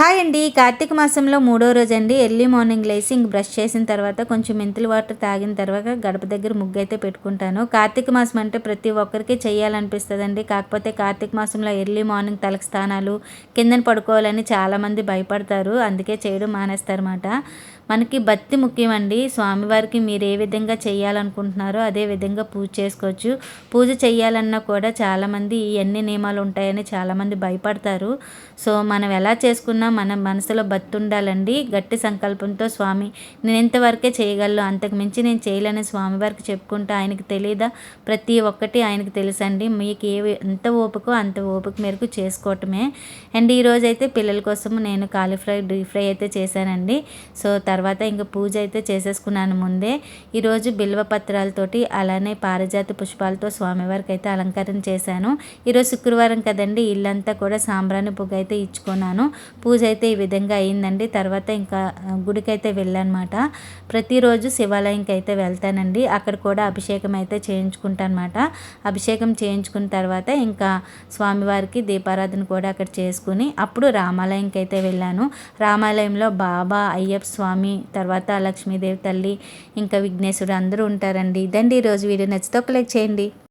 Hi అండి. కార్తీక మాసంలో మూడో రోజు అండి ఎర్లీ మార్నింగ్ లేచి ఇంక బ్రష్ చేసిన తర్వాత కొంచెం మెంతులు వాటర్ తాగిన తర్వాత గడప దగ్గర ముగ్గు అయితే పెట్టుకుంటాను. కార్తీక మాసం అంటే ప్రతి ఒక్కరికి చేయాలనిపిస్తుంది అండి కాకపోతే కార్తీక మాసంలో ఎర్లీ మార్నింగ్ తలకి స్థానాలు కిందన పడుకోవాలని చాలామంది భయపడతారు. అందుకే చేయడం మానేస్తారన్నమాట. మనకి భక్తి ముఖ్యమండి. స్వామివారికి మీరు ఏ విధంగా చేయాలనుకుంటున్నారో అదే విధంగా పూజ చేసుకోవచ్చు. పూజ చేయాలన్నా కూడా చాలామంది ఎన్ని నియమాలు ఉంటాయని చాలామంది భయపడతారు. సో మనం ఎలా చేసుకున్నా మన మనసులో భక్తి ఉండాలండి. గట్టి సంకల్పంతో స్వామి నేను ఇంతవరకే చేయగలను అంతకు మించి నేను చేయలేని స్వామివారికి చెప్పుకుంటా ఆయనకి తెలియదా ప్రతి ఒక్కటి ఆయనకు తెలుసండి. మీకు ఏ ఎంత ఓపికో అంత ఓపిక మేరకు చేసుకోవటమే. అండ్ ఈరోజైతే పిల్లల కోసం నేను కాలీఫ్రై డీప్ ఫ్రై అయితే చేశానండి. సో తర్వాత తర్వాత ఇంకా పూజ అయితే చేసేసుకున్నాను ముందే. ఈరోజు బిల్వ పత్రాలతోటి అలానే పారిజాతి పుష్పాలతో స్వామివారికి అయితే అలంకరణ చేశాను. ఈరోజు శుక్రవారం కదండి ఇల్లంతా కూడా సాంబ్రాణి పొగ అయితే ఇచ్చుకున్నాను. పూజ అయితే ఈ విధంగా అయిందండి. తర్వాత ఇంకా గుడికైతే వెళ్ళానమాట. ప్రతిరోజు శివాలయంకి అయితే వెళ్తానండి. అక్కడ కూడా అభిషేకం అయితే చేయించుకుంటాను అనమాట అభిషేకం చేయించుకున్న తర్వాత ఇంకా స్వామివారికి దీపారాధన కూడా అక్కడ చేసుకుని అప్పుడు రామాలయంకి అయితే వెళ్ళాను. రామాలయంలో బాబా అయ్యప్ప స్వామి లక్ష్మి తర్వాత లక్ష్మీదేవి తల్లి ఇంకా విఘ్నేశ్వరుడు అందరూ ఉంటారండి. ఇదండి ఈరోజు వీడియో. నచ్చితే ఒక లైక్ చేయండి.